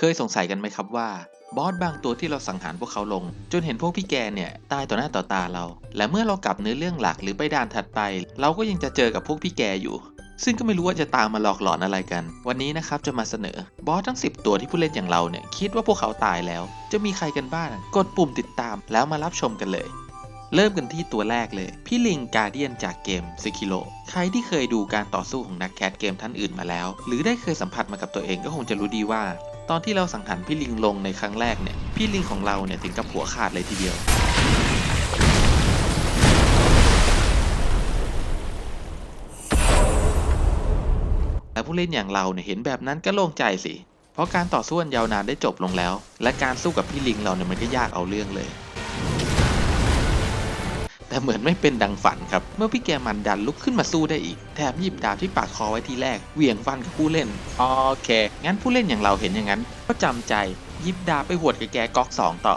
เคยสงสัยกันไหมครับว่าบอสบางตัวที่เราสังหารพวกเขาลง จนเห็นพวกพี่แกเนี่ยตายต่อหน้าต่อตาเรา และเมื่อเรากลับเนื้อเรื่องหลักหรือไปด่านถัดไป เราก็ยังจะเจอกับพวกพี่แกอยู่ ซึ่งก็ไม่รู้ว่าจะตามมาหลอกหลอนอะไรกัน วันนี้นะครับจะมาเสนอบอสทั้ง 10 ตัวที่ผู้เล่นอย่างเราเนี่ยคิดว่าพวกเขาตายแล้ว จะมีใครกันบ้างกดปุ่มติดตามแล้วมารับชมกันเลย เริ่มกันที่ตัวแรกเลย พี่ลิงกาเดียนจากเกมซิคิโ o ใครที่เคยดูการต่อสู้ของนักแคสเกมท่านอื่นมาแล้ว หรือได้เคยสัมผัสมากับตัวเองก็คงจะรู้ดีว่า ตอนที่เราสังหารพี่ลิงลงในครั้งแรกเนี่ย พี่ลิงของเราเนี่ยถึงกับหัวขาดเลยทีเดียว และผู้เล่นอย่างเราเนี่ยเห็นแบบนั้นก็โล่งใจสิ เพราะการต่อสู้อันยาวนานได้จบลงแล้ว และการสู้กับพี่ลิงเราเนี่ยมันก็ยากเอาเรื่องเลย เหมือนไม่เป็นดังฝันครับ เมื่อพี่แกมันดันลุกขึ้นมาสู้ได้อีก แถมหยิบดาบที่ปากคอไว้ทีแรก เหวี่ยงฟันกับผู้เล่น โอเค งั้นผู้เล่นอย่างเราเห็นอย่างนั้น ก็จำใจหยิบดาบไปหวดกับแกก๊อกสองต่อ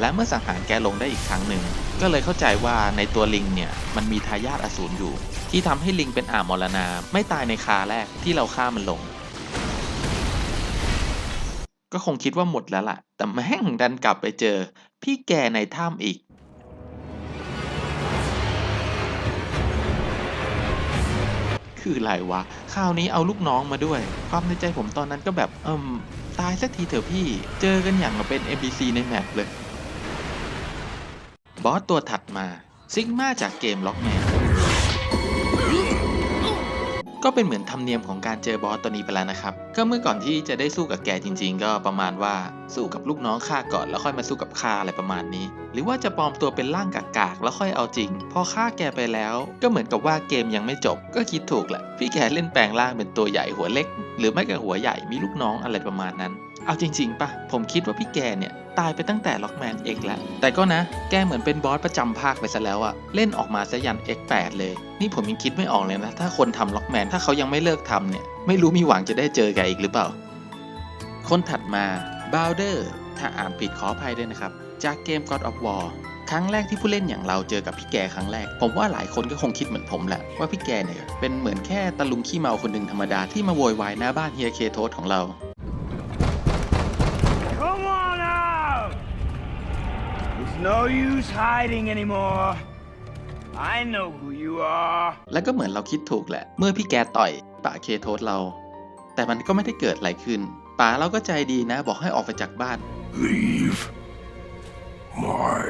และเมื่อสังหารแกลงได้อีกครั้งหนึ่ง ก็เลยเข้าใจว่าในตัวลิงเนี่ยมันมีทายาทอสูรอยู่ ที่ทำให้ลิงเป็นอ่ามรณา ไม่ตายในคาแรกที่เราฆ่ามันลงก็คงคิดว่าหมดแล้วล่ะ แต่แม่งดันกลับไปเจอ พี่แกในถ้ำอีก คืออะไรวะคราวนี้เอาลูกน้องมาด้วย ความในใจผมตอนนั้นก็แบบเอิมตายสักทีเถอะพี่ เจอกันอย่างเป็น NPC ในแมปเลย บอสตัวถัดมาซิกมาจากเกมล็อกแมน ก็เป็นเหมือนธรรมเนียมของการเจอบอสตัวนี้ไปแล้วนะครับ ก็เมื่อก่อนที่จะได้สู้กับแกจริง ๆ ก็ประมาณว่าสู้กับลูกน้องข้าก่อนแล้วค่อยมาสู้กับข้าอะไรประมาณนี้ หรือว่าจะปลอมตัวเป็นร่างกากๆแล้วค่อยเอาจริง พอฆ่าแกไปแล้ว ก็เหมือนกับว่าเกมยังไม่จบ ก็คิดถูกแหละพี่แกเล่นแปลงร่างเป็นตัวใหญ่หัวเล็ก หรือไม่ก็หัวใหญ่มีลูกน้องอะไรประมาณนั้น เอาจริงๆปะผมคิดว่าพี่แกเนี่ย ตายไปตั้งแต่ล็อกแมน X แล้ว แต่ก็นะ แกเหมือนเป็นบอสประจำภาคไปซะแล้วอะเล่นออกมาซะยัน X8 เลย นี่ผมยังคิดไม่ออกเลยนะ ถ้าคนทำล็อกแมน ถ้าเขายังไม่เลิกทำเนี่ย ไม่รู้มีหวังจะได้เจอแกอีกหรือเปล่า คนถัดมาบ o วเดอร์ถ้าอ่านผิดขออภัยด้วยนะครับ จากเกม God of War ครั้งแรกที่ผู้เล่นอย่างเราเจอกับพี่แกครั้งแรก ผมว่าหลายคนก็คงคิดเหมือนผมแหละ ว่าพี่แกเนี่ยเป็นเหมือนแค่ตะลุงขี้เมาคนหนึ่งธรรมดาที่มาโวยวายหน้าบ้านเฮียเคโทสของเรา no use hiding anymore. I know who you are. แล้วก็เหมือนเราคิดถูกแหละ เมื่อพี่แกต่อยป่าเคโทสเรา แต่มันก็ไม่ได้เกิดอะไรขึ้นป่าเราก็ใจดีนะ บอกให้ออกไปจากบ้าน Leave my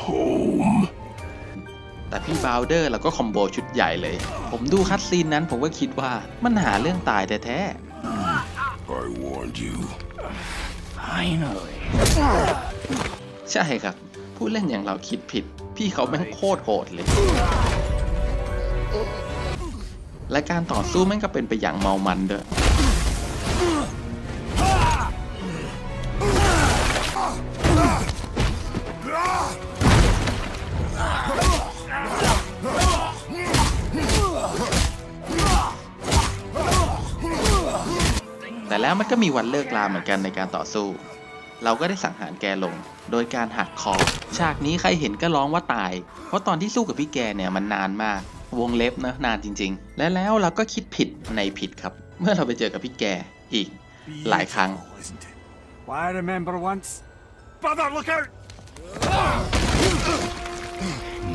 home. แต่พี่บาวเดอร์เราก็คอมโบชุดใหญ่เลย ผมดูคัดซีนนั้นผมก็คิดว่ามันหาเรื่องตายแท้ I warned you. Finally. ใช่ครับ ผู้เล่นอย่างเราคิดผิด พี่เขาแม่งโคตรโหดเลย และการต่อสู้แม่งก็เป็นไปอย่างเมามันด้วย แต่แล้วมันก็มีวันเลิกลาเหมือนกันในการต่อสู้ เราก็ได้สังหารแกลง โดยการหักคอ ฉากนี้ใครเห็นก็ร้องว่าตาย เพราะตอนที่สู้กับพี่แกเนี่ยมันนานมาก วงเล็บนะนานจริง ๆ และแล้วเราก็คิดผิดในผิดครับ เมื่อเราไปเจอกับพี่แกอีกหลายครั้ง Isn't it? Well, I remember once. Brother, look out!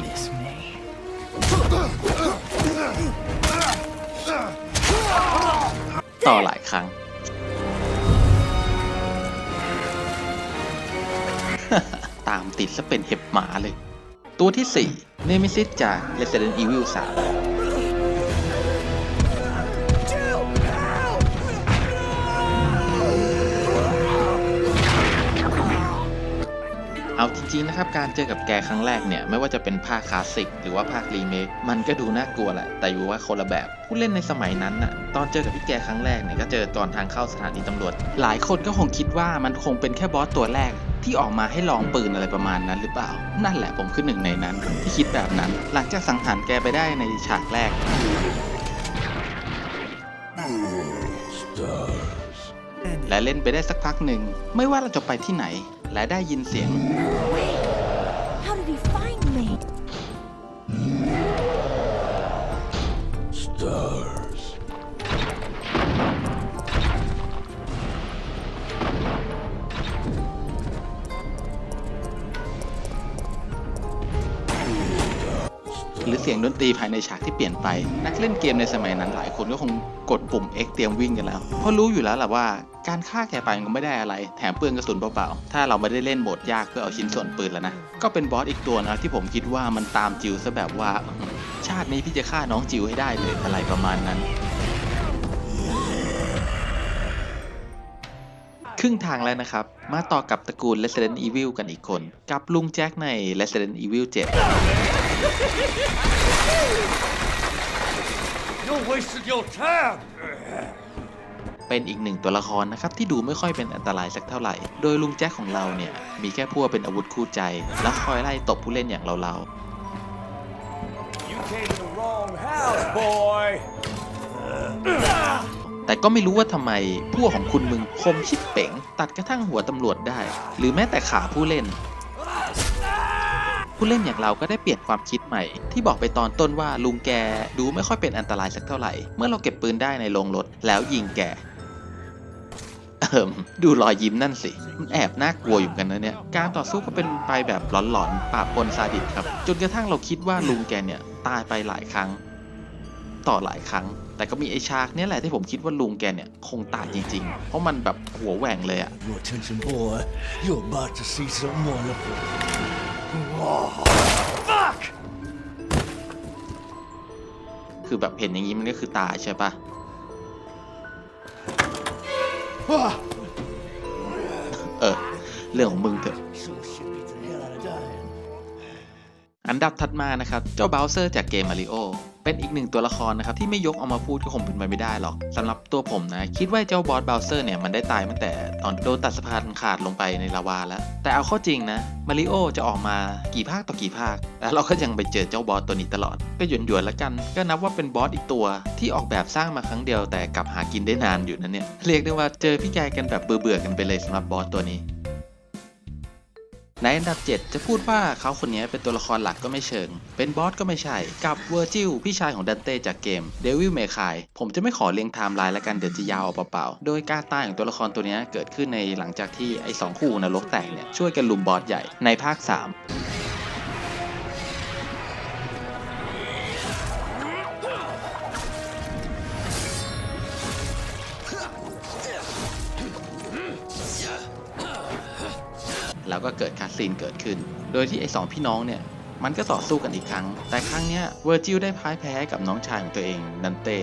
Miss me. ต่อหลายครั้ง ตามติดซะเป็นเห็บหมาเลย ตัวที่4 Nemesis จาก Resident Evil 3 เอาจริงๆนะครับการเจอกับแกครั้งแรกเนี่ยไม่ว่าจะเป็นภาคคลาสสิกหรือว่าภาครีเมคมันก็ดูน่ากลัวแหละแต่อยู่ว่าคนละแบบผู้เล่นในสมัยนั้นน่ะตอนเจอกับพี่แกครั้งแรกเนี่ยก็เจอตอนทางเข้าสถานีตำรวจ หลายคนก็คงคิดว่ามันคงเป็นแค่บอสตัวแรกที่ออกมาให้ลองปืนอะไรประมาณนั้นหรือเปล่า นั่นแหละผมคือหนึ่งในนั้น ที่คิดแบบนั้น หลังจากสังหารแกไปได้ในฉากแรก และเล่นไปได้สักพักหนึ่งไม่ว่าเราจะไปที่ไหน และได้ยินเสียง find me? Stars. หรือเสียงดนตรีภายในฉากที่เปลี่ยนไป นักเล่นเกมในสมัยนั้นหลายคนก็คงกดปุ่ม X เตรียมวิ่งกันแล้วเพราะรู้อยู่แล้วแหละว่าการฆ่าแกไปก็ไม่ได้อะไร แถมเปลืองกระสุนเปล่าๆ ถ้าเราไม่ได้เล่นโหมดยากเพื่อเอาชิ้นส่วนปืนแล้วนะ ก็เป็นบอสอีกตัวนะที่ผมคิดว่ามันตามจิวซะแบบว่า ชาตินี้พี่จะฆ่าน้องจิวให้ได้เลยอะไรประมาณนั้น ครึ่งทางแล้วนะครับ มาต่อกับตระกูล Resident Evil กันอีกคน กับลุงแจ็คใน Resident Evil 7 You wasted your time! เป็นอีกหนึ่งตัวละครนะครับที่ดูไม่ค่อยเป็นอันตรายสักเท่าไหร่ โดยลุงแจ็คของเราเนี่ย มีแค่พวกเป็นอาวุธคู่ใจ และคอยไล่ตบผู้เล่นอย่างเรา You came to the wrong house, boy! ๆ แต่ก็ไม่รู้ว่าทำไมพวกของคุณมึงคมชิบเป๋ง ตัดกระทั่งหัวตำรวจได้ หรือแม้แต่ขาผู้เล่น ผู้เล่นอย่างเราก็ได้เปลี่ยนความคิดใหม่ ที่บอกไปตอนต้นว่าลุงแกดูไม่ค่อยเป็นอันตรายสักเท่าไหร่ เมื่อเราเก็บปืนได้ในโรงรถแล้วยิงแกเอิมดูรอยยิ้มนั่นสิ มันแอบน่ากลัวอยู่กันนะเนี่ย การต่อสู้ก็เป็นไปแบบหลอนๆ ปราบปนซาดิสครับ จนกระทั่งเราคิดว่าลุงแกเนี่ย ตายไปหลายครั้ง ต่อหลายครั้ง แต่ก็มีไอ้ฉากเนี่ยแหละที่ผมคิดว่าลุงแกเนี่ย คงตายจริงๆ เพราะมันแบบหัวแหว่งเลยอะ Your attention, boy. You're about to see something wonderful. Fuck! คือแบบเห็นอย่างนี้มันก็คือตายใช่ปะเออ เรื่องของมึงเถอะ อันดับถัดมานะครับ เจ้าเบลเซอร์จากเกมมาริโอเป็นอีกหนึ่งตัวละครนะครับที่ไม่ยกเอามาพูดก็คงเป็นไปไม่ได้หรอกสำหรับตัวผมนะ คิดว่าเจ้าบอสเบลเซอร์เนี่ยมันได้ตายตั้งแต่ตอนโดนตัดสะพานขาดลงไปในลาวาแล้ว แต่เอาเข้าจริงนะมาริโอจะออกมากี่ภาคต่อกี่ภาค แล้วเราก็ยังไปเจอเจ้าบอสตัวนี้ตลอด ก็หยวนหยวนล้วกัน ก็นับว่าเป็นบอสอีกตัว ที่ออกแบบสร้างมาครั้งเดียวแต่กลับหากินได้นานอยู่นะเนี่ยเรียกได้ว่าเจอพี่แกกันแบบเบื่อๆกันไปเลยสำหรับบอสตัวนี้ ในอันดับ 7 จะพูดว่าเขาคนนี้เป็นตัวละครหลักก็ไม่เชิง เป็นบอสก็ไม่ใช่ กับเวอร์จิลพี่ชายของดันเต้จากเกม Devil May Cry ผมจะไม่ขอเรียงไทม์ไลน์ละกันเดี๋ยวจะยาวเอาเปล่าๆ โดยการตายของตัวละครตัวนี้เกิดขึ้นในหลังจากที่ไอ้สองคู่นรกแตกเนี่ยช่วยกันลุมบอสใหญ่ในภาค 3 แล้วก็เกิดคาสซีนเกิดขึ้น โดยที่ไอ้สองพี่น้องเนี่ยมันก็ต่อสู้กันอีกครั้ง แต่ครั้งเนี้ยเวอร์จิลได้พ่ายแพ้กับน้องชายของตัวเองนันเต้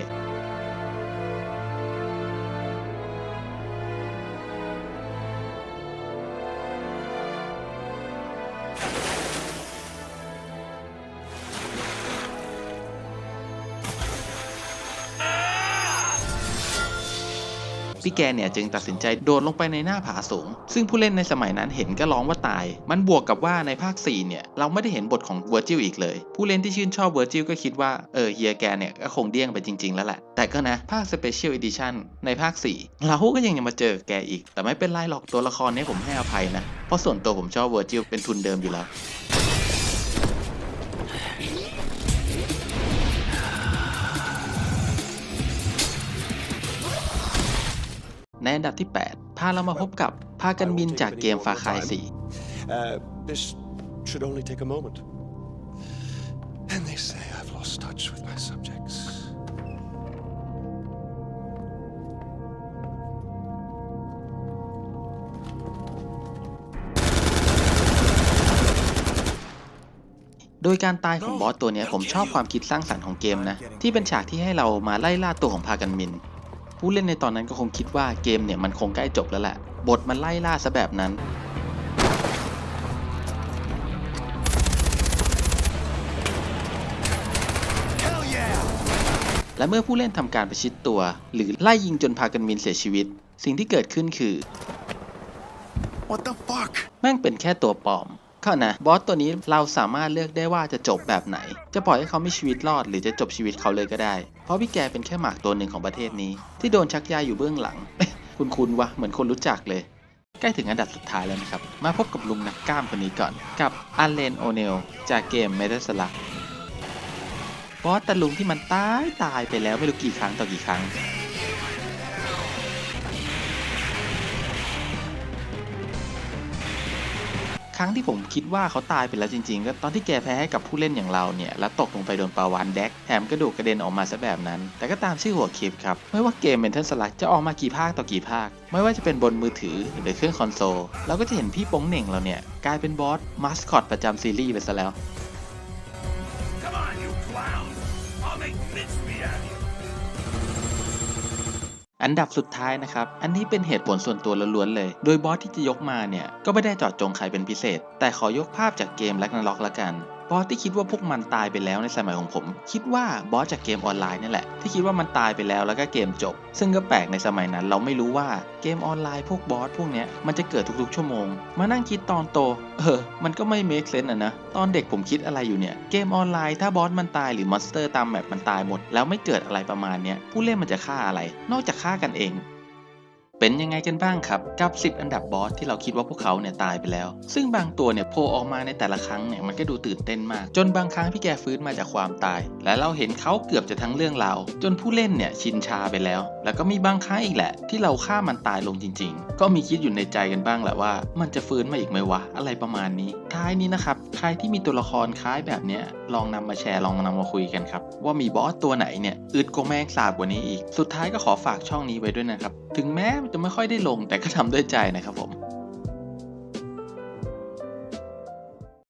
พี่แกเนี่ยจึงตัดสินใจโดดลงไปในหน้าผาสูง ซึ่งผู้เล่นในสมัยนั้นเห็นก็ร้องว่าตาย มันบวกกับว่าในภาค 4 เนี่ย เราไม่ได้เห็นบทของเวอร์จิลอีกเลย ผู้เล่นที่ชื่นชอบเวอร์จิลก็คิดว่า เออเฮียแกเนี่ยก็คงเดี้ยงไปจริง ๆ แล้วแหละ แต่ก็นะ ภาคสเปเชียลเอดิชั่นในภาค 4 เราก็ยังมาเจอแกอีก แต่ไม่เป็นไรหรอกตัวละครนี้ผมให้อภัยนะ เพราะส่วนตัวผมชอบเวอร์จิลเป็นทุนเดิมอยู่แล้ว ในอันดับที่ 8 พาเรามาพบกับพากันบินจากเกมฟาคาย4 Uh, this should only take a moment. And they say I've lost touch with my subjects. โดยการตายของบอสตัวเนี้ยผมชอบความคิดสร้างสรรค์ของเกมนะ ที่เป็นฉากที่ให้เรามาไล่ล่าตัวของพากันมิน ผู้เล่นในตอนนั้นก็คงคิดว่าเกมเนี่ยมันคงใกล้จบแล้วแหละ บทมันไล่ล่าซะแบบนั้น และเมื่อผู้เล่นทำการประชิดตัว หรือไล่ยิงจนพากันมินเสียชีวิต สิ่งที่เกิดขึ้นคือ What the fuck? แม่งเป็นแค่ตัวปลอมเข้านะบอสตัวนี้เราสามารถเลือกได้ว่าจะจบแบบไหน จะปล่อยให้เขามีชีวิตรอด หรือจะจบชีวิตเขาเลยก็ได้ เพราะพี่แกเป็นแค่หมากตัวหนึ่งของประเทศนี้ ที่โดนชักยาอยู่เบื้องหลัง คุณคุณวะเหมือนคนรู้จักเลย ใกล้ถึงอันดับสุดท้ายแล้วนะครับ มาพบกับลุงนักกล้ามคนนี้ก่อน กับอันเลนโอเนลจากเกมเมทัลสลักบอสตะลุงที่มันตายตายไปแล้วไม่รู้กี่ครั้งต่อกี่ครั้ง ทั้งที่ผมคิดว่าเขาตายไปแล้วจริงๆ ก็ตอนที่แกแพ้ให้กับผู้เล่นอย่างเราเนี่ย แล้วตกลงไปโดนปาวานแดกแถมกระดูกกระเด็นออกมาซะแบบนั้น แต่ก็ตามชื่อหัวคลิปครับ ไม่ว่าเกมเมนเทนสลักจะออกมากี่ภาคต่อกี่ภาค ไม่ว่าจะเป็นบนมือถือหรือเครื่องคอนโซลเราก็จะเห็นพี่ป้งเหน่งเราเนี่ยกลายเป็นบอสมาสคอตประจำซีรีส์ไปซะแล้ว อันดับสุดท้ายนะครับ อันนี้เป็นเหตุผลส่วนตัวล้วนๆเลย โดยบอสที่จะยกมาเนี่ย ก็ไม่ได้เจาะจงใครเป็นพิเศษ แต่ขอยกภาพจากเกมแล็กนาล็อกละกัน บอสที่คิดว่าพวกมันตายไปแล้วในสมัยของผม คิดว่าบอสจากเกมออนไลน์นี่แหละ ที่คิดว่ามันตายไปแล้วแล้วก็เกมจบ ซึ่งก็แปลกในสมัยนั้น เราไม่รู้ว่าเกมออนไลน์พวกบอสพวกเนี้ยมันจะเกิดทุกๆชั่วโมง มานั่งคิดตอนโต เออ มันก็ไม่เมคเซนอะนะ ตอนเด็กผมคิดอะไรอยู่เนี่ย เกมออนไลน์ถ้าบอสมันตายหรือมอนสเตอร์ตามแมปมันตายหมด แล้วไม่เกิดอะไรประมาณเนี้ยผู้เล่นมันจะฆ่าอะไร นอกจากฆ่ากันเอง เป็นยังไงกันบ้างครับ กับ 10 อันดับบอสที่เราคิดว่าพวกเขาเนี่ยตายไปแล้ว ซึ่งบางตัวเนี่ยโผล่ออกมาในแต่ละครั้งเนี่ยมันก็ดูตื่นเต้นมาก จนบางครั้งพี่แกฟื้นมาจากความตาย และเราเห็นเขาเกือบจะทั้งเรื่องราวจนผู้เล่นเนี่ยชินชาไปแล้ว แล้วก็มีบางครั้งอีกแหละ ที่เราฆ่ามันตายลงจริง ๆ ก็มีคิดอยู่ในใจกันบ้างแหละว่า มันจะฟื้นมาอีกไหมวะอะไรประมาณนี้ ท้ายนี้นะครับใครที่มีตัวละครคล้ายแบบเนี้ยลองนำมาแชร์ลองนำมาคุยกันครับว่ามีบอสตัวไหนเนี่ยอึดกว่าแมงสาบกว่านี้อีก สุดท้ายก็ขอฝากช่องนี้ไว้ด้วยนะครับถึงแม้จะไม่ค่อยได้ลงแต่ก็ทำด้วยใจนะครับผม